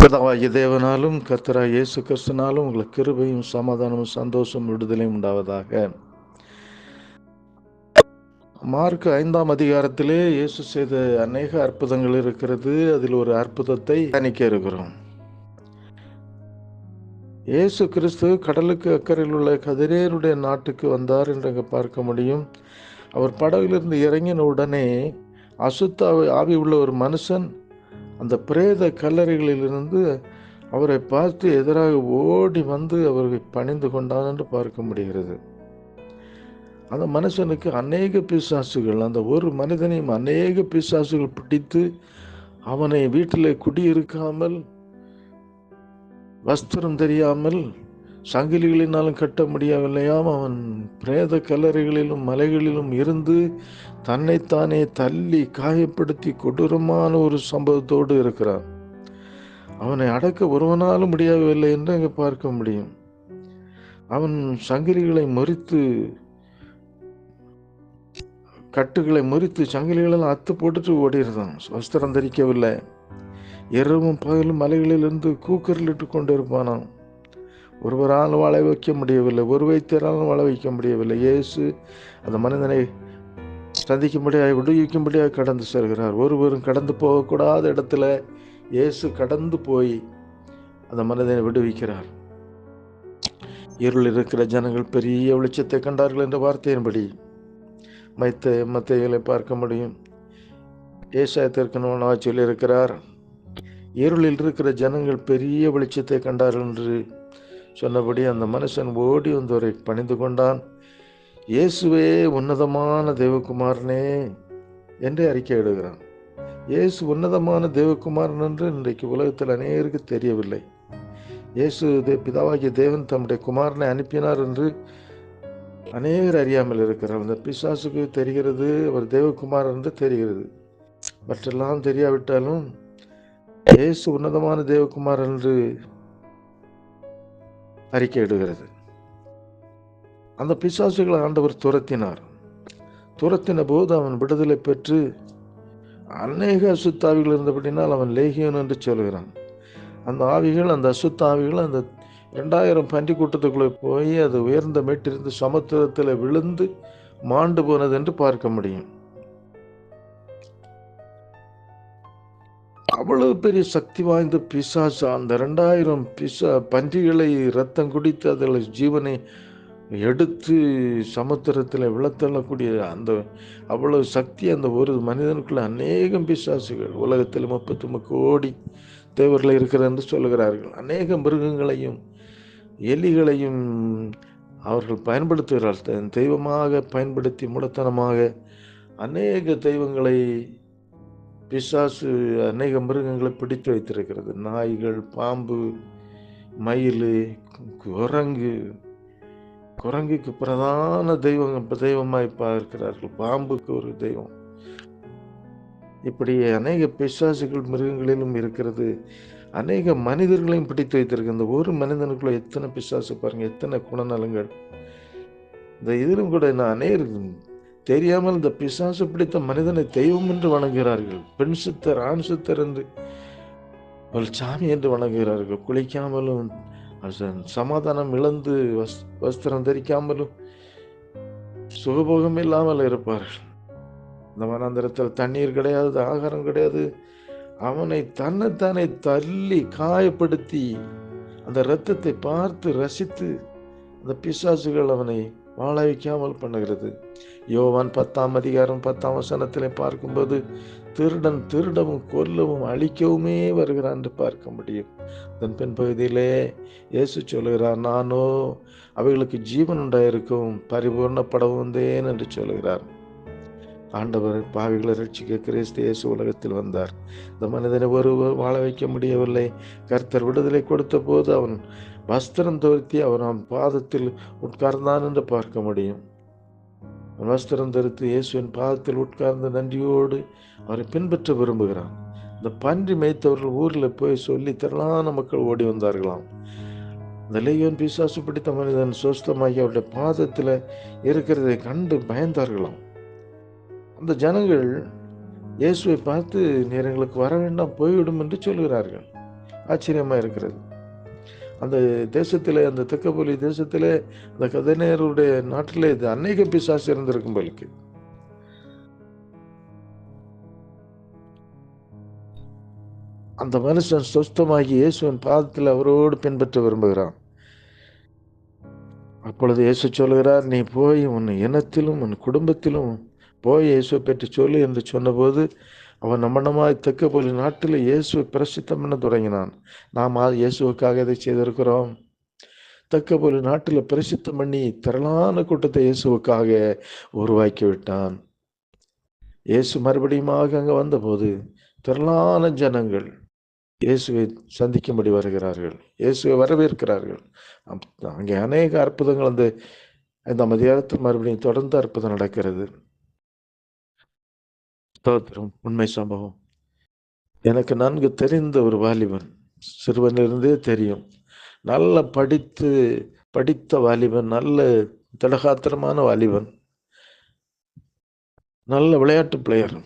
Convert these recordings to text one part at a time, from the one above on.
பிதாவாகிய தேவனாலும் கர்த்தராக இயேசு கிறிஸ்துனாலும் உங்களுக்கு கிருபையும் சமாதானமும் சந்தோஷம் விடுதலையும் உண்டாவதாக. மார்க் ஐந்தாம் அதிகாரத்திலே இயேசு செய்த அநேக அற்புதங்கள் இருக்கிறது. அதில் ஒரு அற்புதத்தை தணிக்க இருக்கிறோம். இயேசு கிறிஸ்து கடலுக்கு அக்கறையில் உள்ள கதிரேருடைய நாட்டுக்கு வந்தார் என்று அங்கே பார்க்க முடியும். அவர் படகிலிருந்து இறங்கின உடனே அசுத்த ஆவி உள்ள ஒரு மனுஷன் அந்த பிரேத கல்லறைகளிலிருந்து அவரை பார்த்து எதிராக ஓடி வந்து அவர்கள் பணிந்து கொண்டான் என்று பார்க்க முடிகிறது. அந்த மனுஷனுக்கு அநேக பிசாசுகள் அந்த ஒரு மனிதனையும் அநேக பிசாசுகள் பிடித்து அவனை வீட்டில் குடியிருக்காமல் வஸ்திரம் தெரியாமல் சங்கிலிகளினாலும் கட்ட முடியவில்லையாம். அவன் பிரேத கல்லறைகளிலும் மலைகளிலும் இருந்து தன்னைத்தானே தள்ளி காயப்படுத்தி கொடூரமான ஒரு சம்பவத்தோடு இருக்கிறான். அவனை அடக்க ஒருவனாலும் முடியவில்லை என்று அங்கே பார்க்க முடியும். அவன் சங்கிலிகளை மறித்து கட்டுகளை முறித்து சங்கிலிகளெல்லாம் அத்து போட்டுட்டு ஓடிடுறான் வஸ்திரம் தரிக்கவில்லை. இரவும் பகலும் மலைகளிலிருந்து கூக்கரிலிட்டு கொண்டு இருப்பானாம் ஒருவரால் வாழ வைக்க முடியவில்லை ஒரு வைத்தியராலும் வாழ வைக்க முடியவில்லை. இயேசு அந்த மனிதனை சந்திக்கும்படியாக விடுவிக்கும்படியாக கடந்து செல்கிறார். ஒருவரும் கடந்து போகக்கூடாத இடத்துல இயேசு கடந்து போய் அந்த மனிதனை விடுவிக்கிறார். இருள் இருக்கிற ஜனங்கள் பெரிய வெளிச்சத்தை கண்டார்கள் என்ற வார்த்தையின்படி மைத்த மத்தைகளை பார்க்க முடியும். ஏசாயத்திற்கு நோனாக சொல்லியிருக்கிறார் இருளில் இருக்கிற ஜனங்கள் பெரிய வெளிச்சத்தை கண்டார்கள் என்று சொன்னபடி அந்த மனுஷன் ஓடி வந்தவரை பணிந்து கொண்டான். இயேசுவே உன்னதமான தேவகுமாரனே என்று அறிக்கையிடுகிறான் இயேசு உன்னதமான தேவகுமாரன் என்று இன்றைக்கு உலகத்தில் அநேகருக்கு தெரியவில்லை. இயேசு தே பிதாவாகிய தேவன் தம்முடைய குமாரனை அனுப்பினார் என்று அநேகர் அறியாமல் இருக்கிறார். அந்த பிசாசுக்கு தெரிகிறது அவர் தேவகுமார் என்று தெரிகிறது. மற்றெல்லாம் தெரியாவிட்டாலும் இயேசு உன்னதமான தேவகுமார் என்று அறிக்கையிடுகிறது அந்த பிசாசுகளை ஆண்டவர் துரத்தினார். துரத்தின போது அவன் விடுதலை பெற்று அநேக அசுத்த ஆவிகள் இருந்தபடினால் அவன் லேகியன் என்று சொல்கிறான். அந்த ஆவிகள் அந்த அசுத்த ஆவிகள் அந்த ரெண்டாயிரம் பன்றி கூட்டத்துக்குள்ளே போய் அது உயர்ந்த மேட்டிருந்து சமுத்திரத்தில் விழுந்து மாண்டு போனது என்று பார்க்க முடியும். அவ்வளவு பெரிய சக்தி வாய்ந்த பிசாசு அந்த ரெண்டாயிரம் பிசா பன்றிகளை ரத்தம் குடித்து அதில் ஜீவனை எடுத்து சமுத்திரத்தில் விழத்தள்ளக்கூடிய அந்த அவ்வளவு சக்தி அந்த ஒரு மனிதனுக்குள்ள அநேகம் பிசாசுகள் உலகத்தில் முப்பத்தி கோடி தேவர்கள் இருக்கிறது என்று சொல்லுகிறார்கள். அநேக மிருகங்களையும் எலிகளையும் அவர்கள் பயன்படுத்துகிறார்கள். தெய்வமாக பயன்படுத்தி மூலத்தனமாக அநேக தெய்வங்களை பிசாசு அநேக மிருகங்களை பிடித்து வைத்திருக்கிறது. நாய்கள் பாம்பு மயில் குரங்கு. குரங்குக்கு பிரதான தெய்வம் தெய்வமாய் பார்க்கிறார்கள். பாம்புக்கு ஒரு தெய்வம். இப்படி அநேக பிசாசுகள் மிருகங்களிலும் இருக்கிறது. அநேக மனிதர்களையும் பிடித்து வைத்திருக்கு இந்த ஒரு மனிதனுக்குள்ள எத்தனை பிசாசு பாருங்க எத்தனை குணநலங்கள் இந்த இதிலும் கூட நான் அநேக தெரியாமல் இந்த பிசாசு பிடித்த மனிதனை தெய்வம் என்று வணங்குகிறார்கள். பெண் சித்தர் ஆண் சித்தர் என்று. அவள் சாமி என்று வணங்குகிறார்கள். குளிக்காமலும் சமாதானம் இழந்து வஸ் வஸ்திரம் தரிக்காமலும் சுகபோகம் இல்லாமல் இருப்பார்கள். இந்த மனாந்திரத்தில் தண்ணீர் கிடையாது ஆகாரம் கிடையாது. அவனை தன்னைத்தானே தள்ளி காயப்படுத்தி அந்த இரத்தத்தை பார்த்து ரசித்து அந்த பிசாசுகள் அவனை வாழ வைக்காமல் பண்ணுகிறது. யோவான் பத்தாம் அதிகாரம் பத்தாம் வசனத்திலே பார்க்கும்போது திருடன் திருடவும் கொல்லவும் அழிக்கவுமே வருகிறான் என்று பார்க்க முடியும். அதன் பின் பகுதியிலே இயேசு சொல்லுகிறார் நானோ அவைகளுக்கு ஜீவன் உண்டாயிருக்கும் பரிபூர்ணப்படவும் வந்தேன் என்று சொல்லுகிறார். ஆண்டவர் பாவிகளை ரட்சிக்க கிறிஸ்து இயேசு உலகத்தில் வந்தார். இந்த மனிதனை ஒருவர் வாழ வைக்க முடியவில்லை. கர்த்தர் விடுதலை கொடுத்த போது அவன் வஸ்திரம் துருத்தி அவன் அவன் பாதத்தில் உட்கார்ந்தான் என்று பார்க்க முடியும். வஸ்திரம் தரித்து இயேசுவின் பாதத்தில் உட்கார்ந்து நன்றியோடு அவரை பின்பற்ற விரும்புகிறான். இந்த பன்றி மேய்த்தவர்கள் ஊரில் போய் சொல்லி திரளான மக்கள் ஓடி வந்தார்களாம். இந்த லேயோன் பிசாசு பிடித்த மனிதன் சுஸ்தமாகி அவருடைய பாதத்தில் இருக்கிறதை கண்டு பயந்தார்களாம். அந்த ஜனங்கள் இயேசுவை பார்த்து நீர் எங்களுக்கு வர வேண்டாம் போய்விடும் என்று சொல்கிறார்கள். ஆச்சரியமாக இருக்கிறது. அந்த தேசத்தில் அந்த தெக்கப்பொலி தேசத்தில் அந்த கதைநேருடைய நாட்டில் இது அநேக பிசாசு இருந்திருக்கும் போலுக்கு. அந்த மனுஷன் சொஸ்தமாகி இயேசுவின் பாதத்தில் அவரோடு பின்பற்ற விரும்புகிறான். அப்பொழுது இயேசு சொல்கிறார் நீ போய் உன் இனத்திலும் உன் குடும்பத்திலும் போய் இயேசுவை பற்றி சொல்லு என்று சொன்னபோது அவன் நம்மனமாய் தெக்க போலி நாட்டில் இயேசுவை பிரசித்தம் பண்ண தொடங்கினான். நாம் இயேசுவுக்காக இதை செய்திருக்கிறோம்? தெக்க போலி நாட்டில் பிரசித்தம் பண்ணி திரளான கூட்டத்தை இயேசுவுக்காக உருவாக்கி விட்டான். இயேசு மறுபடியுமாக அங்கே வந்தபோது திரளான ஜனங்கள் இயேசுவை சந்திக்கும்படி வருகிறார்கள். இயேசுவை வரவேற்கிறார்கள். அங்கே அநேக அற்புதங்கள் அந்த அந்த மதியானத்தில் மறுபடியும் தொடர்ந்து அற்புதம் நடக்கிறது. ஸ்தோத்திரம் உண்மை சம்பவம். எனக்கு நன்கு தெரிந்த ஒரு வாலிபன் சிறுவனிலிருந்தே தெரியும். நல்ல படித்து படித்த வாலிபன் நல்ல திடகாத்திரமான வாலிபன். நல்ல விளையாட்டு பிளேயர்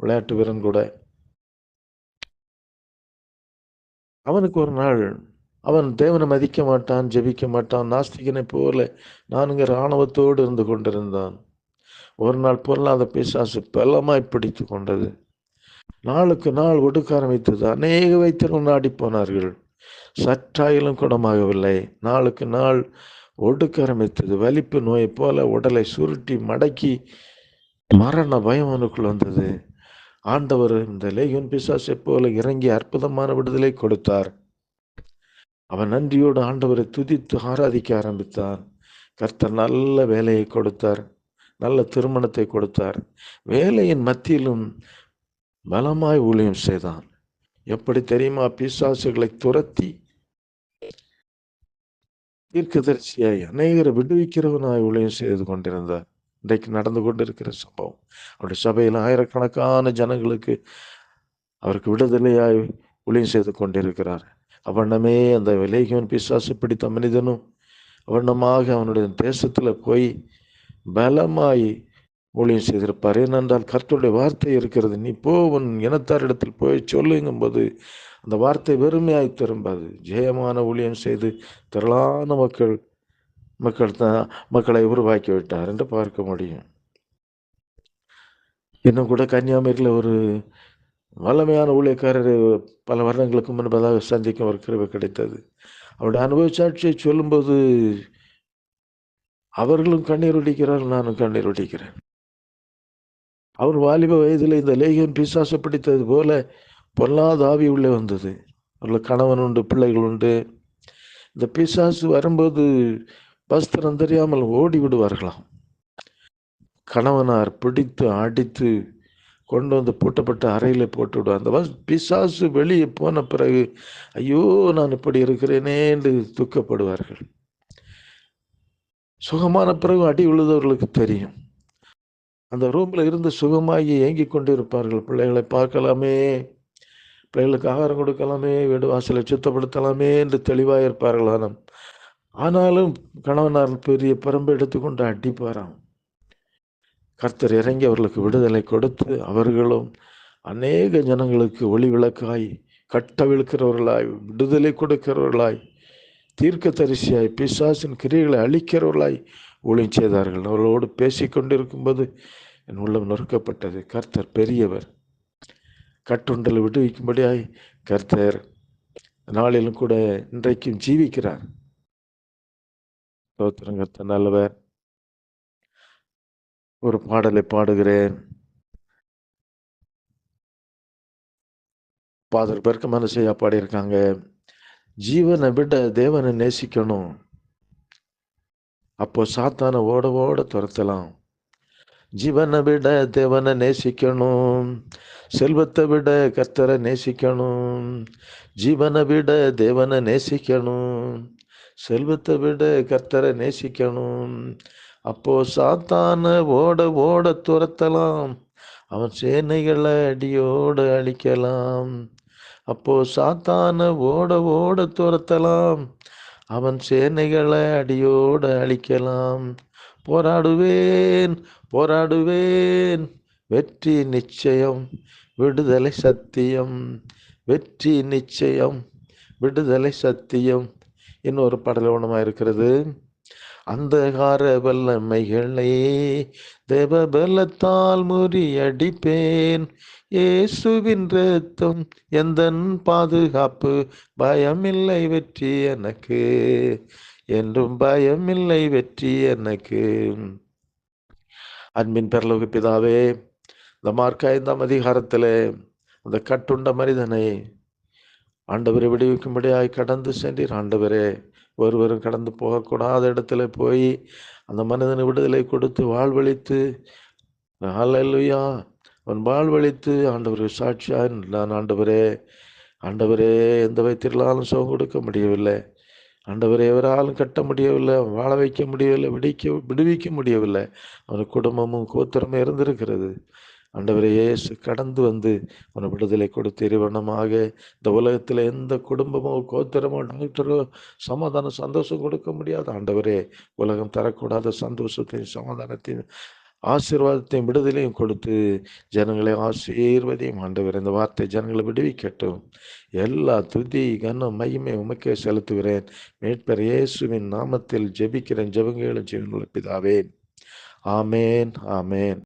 விளையாட்டு வீரன் கூட. அவனுக்கு ஒரு நாள் அவன் தேவனை மதிக்க மாட்டான் ஜெபிக்க மாட்டான் நாஸ்திகனை போல நானுங்க இராணுவத்தோடு இருந்து கொண்டிருந்தான். ஒரு நாள் பொருளாத பிசாசு பலமாய் பிடித்து கொண்டது. நாளுக்கு நாள் ஒடுக்க ஆரம்பித்தது. அநேக வைத்தியர்கள் நாடி போனார்கள். சற்றாயிலும் குணமாகவில்லை. நாளுக்கு நாள் ஒடுக்க ஆரம்பித்தது. வலிப்பு நோயை போல உடலை சுருட்டி மடக்கி மரண பயம் அவனுக்குள் வந்தது. ஆண்டவர் இந்த லேகியன் பிசாசை போல இறங்கி அற்புதமான விடுதலை கொடுத்தார். அவன் நன்றியோடு ஆண்டவரை துதித்து ஆராதிக்க ஆரம்பித்தான். கர்த்தர் நல்ல வேலையை கொடுத்தார். நல்ல திருமணத்தை கொடுத்தார். வேலையின் மத்தியிலும் பலமாய் ஊழியம் செய்தான். எப்படி தெரியுமா? பிசாசுகளை துரத்தி தீர்க்கதரிசியாய் அநேகரை விடுவிக்கிறவனாய் ஊழியம் செய்து கொண்டிருந்தார். இன்றைக்கு நடந்து கொண்டிருக்கிற சம்பவம். அவருடைய சபையில் ஆயிரக்கணக்கான ஜனங்களுக்கு அவருக்கு விடுதலையாய் ஊழியம் செய்து கொண்டிருக்கிறார். அவனமே அந்த விலேகியவன் பிசாசு பிடித்த மனிதனும் அவண்ணமாக அவனுடைய தேசத்தில் போய் பலமாய் ஊழியம் செய்திருப்பார். ஏனென்றால் கர்த்தருடைய வார்த்தை இருக்கிறது. நீ போ உன் இனத்தாரிடத்தில் போய் சொல்லுங்கும்போது அந்த வார்த்தை வெறுமையாய் திரும்பாது. ஜெயமான ஊழியம் செய்து திரளான மக்கள் மக்கள் தான் மக்களை உருவாக்கி விட்டார் என்று பார்க்க முடியும். இன்னும் கூட கன்னியாகுமரியில் ஒரு வல்லமையான ஊழியக்காரர் பல வருடங்களுக்கு முன்பதாக சந்திக்கும் ஒரு கிருவை கிடைத்தது. அவருடைய அனுபவ சாட்சியை சொல்லும்போது அவர்களும் கண்ணீர் ஒடிக்கிறார் நானும் கண்ணீர் ஒடிக்கிறேன் அவர் வாலிப வயதில் இந்த லேகியன் பிசாசு பிடித்தது போல பொல்லாத ஆவி உள்ளே வந்தது. அவர்களுக்கு கணவன் உண்டு பிள்ளைகள் உண்டு. இந்த பிசாசு வரும்போது வஸ்திரம் தெரியாமல் ஓடி விடுவார்களாம். கணவனார் பிடித்து அடித்து கொண்டு வந்து பூட்டப்பட்ட அறையில் போட்டு விடுவார். அந்த வஸ் பிசாசு வெளியே போன பிறகு ஐயோ நான் இப்படி இருக்கிறேனே என்று துக்கப்படுவார்கள். சுகமான பிறகு அடி விழுதவர்களுக்கு தெரியும். அந்த ரூமில் இருந்து சுகமாகி ஏங்கிக்கொண்டே இருப்பார்கள் பிள்ளைகளை பார்க்கலாமே பிள்ளைகளுக்கு ஆகாரம் கொடுக்கலாமே வீடு வாசலை சுத்தப்படுத்தலாமே என்று தெளிவாக இருப்பார்கள் ஆனால் ஆனாலும் கணவனார் பெரிய பரம்பு எடுத்துக்கொண்டு அடிப்பாராம். கர்த்தர் இறங்கி அவர்களுக்கு விடுதலை கொடுத்து அவர்களும் அநேக ஜனங்களுக்கு ஒளி விளக்காய் கட்ட விழுக்கிறவர்களாய் விடுதலை கொடுக்கிறவர்களாய் தீர்க்க தரிசியாய் பிசாசின் கிரியைகளை அழிக்கிறவர்களாய் ஊழியம் செய்தார்கள் அவர்களோடு பேசி கொண்டிருக்கும்போது என் உள்ளம் நொறுக்கப்பட்டது. கர்த்தர் பெரியவர். கட்டுண்டலை விடுவிக்கும்படியாய் கர்த்தர் நாளிலும் கூட இன்றைக்கும் ஜீவிக்கிறார். கர்த்தர் நல்லவர். ஒரு பாடலை பாடுகிறேன். பாதர் பேருக்கு செய்யா பாடியிருக்காங்க ஜீவனை விட தேவனை நேசிக்கணும். அப்போ சாத்தான ஓட ஓட துரத்தலாம். ஜீவனை விட தேவனை நேசிக்கணும். செல்வத்தை விட கர்த்தரை நேசிக்கணும். ஜீவனை விட தேவனை நேசிக்கணும். செல்வத்தை விட கர்த்தரை நேசிக்கணும். அப்போ சாத்தான ஓட ஓட துரத்தலாம். அவன் சேனைகளை அடியோடு அழிக்கலாம். அப்போ சாத்தான ஓட ஓட துரத்தலாம். அவன் சேனைகளை அடியோடு அழிக்கலாம். போராடுவேன் போராடுவேன். வெற்றி நிச்சயம் விடுதலை சத்தியம். வெற்றி நிச்சயம் விடுதலை சத்தியம். இன்னொரு படலோனமாக இருக்கிறது? அந்தகார வல்லமைகளை தேவ பலத்தால் முறியடிப்பேன். இயேசுவின் ரத்தம் எந்தன் பாதுகாப்பு? பயமில்லை வெற்றி எனக்கு. என்றும் பயமில்லை வெற்றி எனக்கு. அன்பின் பெரலோக பிதாவே இந்த மார்க் ஐந்தாம் அதிகாரத்தில் அந்த கட்டுண்ட மனிதனை ஆண்டவரை விடுவிக்கும்படியாய் கடந்து சென்றீர். ஆண்டவரே ஒருவரும் கடந்து போகக்கூடாத இடத்துல போய் அந்த மனிதனை விடுதலை கொடுத்து வாழ்வழித்து அல்லையா அவன் வாழ்வழித்து ஆண்டவர் சாட்சியாக நான் ஆண்டவரே ஆண்டவரே எந்த வைத்திருந்தாலும் சுகம் கொடுக்க முடியவில்லை. ஆண்டவரை எவராலும் கட்ட முடியவில்லை. வாழ வைக்க முடியவில்லை. விடிக்க விடுவிக்க முடியவில்லை. அவன் குடும்பமும் கோத்திரமும் இருந்திருக்கிறது ஆண்டவரை இயேசு கடந்து வந்து உன விடுதலை கொடுத்து இறைவனமாக இந்த உலகத்தில் எந்த குடும்பமோ கோத்திரமோ டாக்டரோ சமாதானம் சந்தோஷம் கொடுக்க முடியாது ஆண்டவரே உலகம் தரக்கூடாத சந்தோஷத்தையும் சமாதானத்தையும் ஆசீர்வாதத்தையும் விடுதலையும் கொடுத்து ஜனங்களை ஆசீர்வதையும். ஆண்டவர் இந்த வார்த்தை ஜனங்களை விடுவிக்கட்டும். எல்லா துதி கனம் மையமே உமக்கே செலுத்துகிறேன். மேற்பர் இயேசுவின் நாமத்தில் ஜெபிக்கிறேன் ஜெபங்களும் ஜீவனுள்ள பிதாவே. ஆமேன் ஆமேன்.